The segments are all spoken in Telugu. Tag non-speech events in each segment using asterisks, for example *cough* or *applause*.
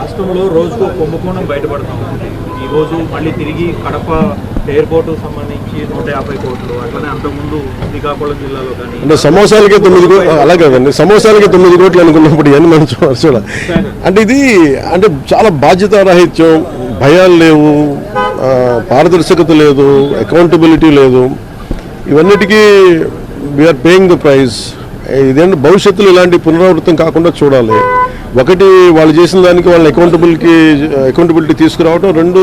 రాష్ట్రంలో రోజుకు కుంభకోణం బయటపడతా. ఉంది ఈ రోజు మళ్ళీ తిరిగి కడప ఎయిర్పోర్ట్ సంబంధించి నూట యాభై కోట్లు అట్లనే అంతకుముందు శ్రీకాకుళం జిల్లాలో కానీ అంటే సమోసాలకే తొమ్మిది కోట్లు అలాగే కదండి సమోసాలకే తొమ్మిది కోట్లు అనుకున్నప్పుడు ఇవన్నీ మనం చూడ చూడ అంటే ఇది అంటే చాలా బాధ్యత రాహిత్యం భయాలు లేవు పారదర్శకత లేదు అకౌంటబిలిటీ లేదు. ఇవన్నిటికీ వీఆర్ పేయింగ్ ద ప్రైజ్ ఇదేంటి భవిష్యత్తులో ఇలాంటి పునరావృతం కాకుండా చూడాలి. ఒకటి వాళ్ళు చేసిన దానికి వాళ్ళని అకౌంటబిలిటీ అకౌంటబిలిటీ తీసుకురావడం రెండు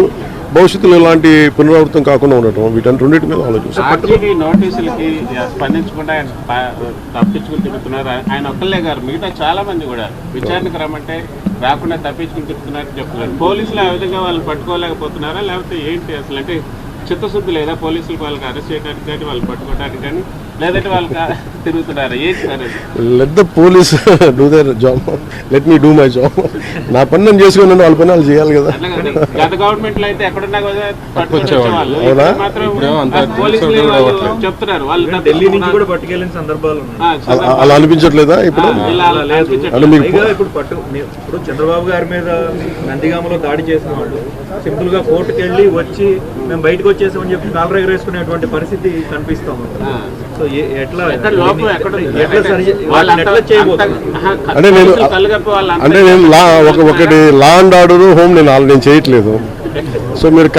భవిష్యత్తులో ఇలాంటి పునరావృతం కాకుండా ఉండటం వీటన్ని రెండింటి మీద ఆలోచిస్తాం ఆర్టీవీ నోటీసులకి స్పందించకుండా ఆయన ప- తప్పించుకుని తిరుగుతున్నారు ఆయన ఒక్కళ్ళే గారు మిగతా చాలా మంది కూడా విచారణకు రమ్మంటే రాకుండా తప్పించుకుని తిరుగుతున్నారు చెప్తున్నారు. పోలీసులు ఆ విధంగా వాళ్ళు పట్టుకోలేకపోతున్నారా? లేకపోతే ఏంటి అసలు? అంటే చిత్తశుద్ధి లేదా పోలీసులు వాళ్ళకి అరెస్ట్ చేయడానికి కానీ వాళ్ళు పట్టుకోవడానికి కానీ లేదంటే వాళ్ళు తిరుగుతున్నారా. Let the police do their job let me do my job నా పని నేను చేసుకున్నాను వాళ్ళ పని వాళ్ళు చేయాలి కదా. గత గవర్నమెంట్లో అయితే ఎక్కడున్నా కూడా చెప్తున్నారు. వాళ్ళు ఢిల్లీ నుంచి పట్టుకెళ్ళిన సందర్భాలు అలా అనిపించట్లేదా ఇప్పుడు? ఇప్పుడు పట్టు ఇప్పుడు చంద్రబాబు గారి మీద నందిగామలో దాడి చేసిన వాళ్ళు సింపుల్గా కోర్టుకు వెళ్ళి వచ్చి మేము బయటకు వచ్చేసామని చెప్పి కాలర్ ఎగరేసుకునేటువంటి పరిస్థితి కనిపిస్తా ఉంది. ఆ. సో ఎట్లా అంటే నేను- అంటే నేను లా ఒక ఒకటి లా అండ్ ఆర్డర్ హోమ్ నేను నేను చేయట్లేదు. సో మీరు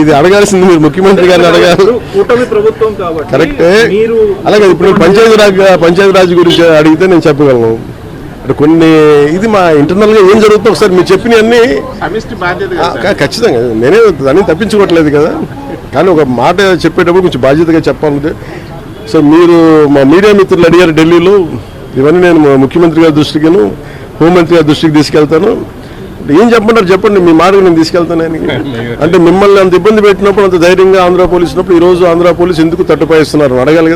ఇది అడగాల్సింది మీరు ముఖ్యమంత్రి గారిని అడగాలి. కూటమి ప్రభుత్వం కాబట్టి కరెక్టే. మీరు అలాగే ఇప్పుడు పంచాయతీ రాజ్ పంచాయతీ రాజ్ గురించి అడిగితే నేను చెప్పగలను. అంటే కొన్ని ఇది మా ఇంటర్నల్గా ఏం జరుగుతుందో ఒకసారి మీరు చెప్పినవన్నీ ఖచ్చితంగా. నేనే దాన్ని తప్పించుకోవట్లేదు కదా. కానీ ఒక మాట చెప్పేటప్పుడు కొంచెం బాధ్యతగా చెప్పాలంటే సో మీరు మా మీడియా మిత్రులు అడిగారు ఢిల్లీలో. ఇవన్నీ నేను ముఖ్యమంత్రి గారి దృష్టికిను హోంమంత్రి గారి దృష్టికి తీసుకెళ్తాను. ఏం చెప్పమంటారు చెప్పండి మీ మాట నేను తీసుకెళ్తాను. *laughs* అంటే మిమ్మల్ని అంత ఇబ్బంది పెట్టినప్పుడు అంత ధైర్యంగా ఆంధ్ర పోలీస్ ఉన్నప్పుడు ఈ రోజు ఆంధ్ర పోలీస్ ఎందుకు తట్టుపాయిస్తున్నారు? అడగాలి కదా.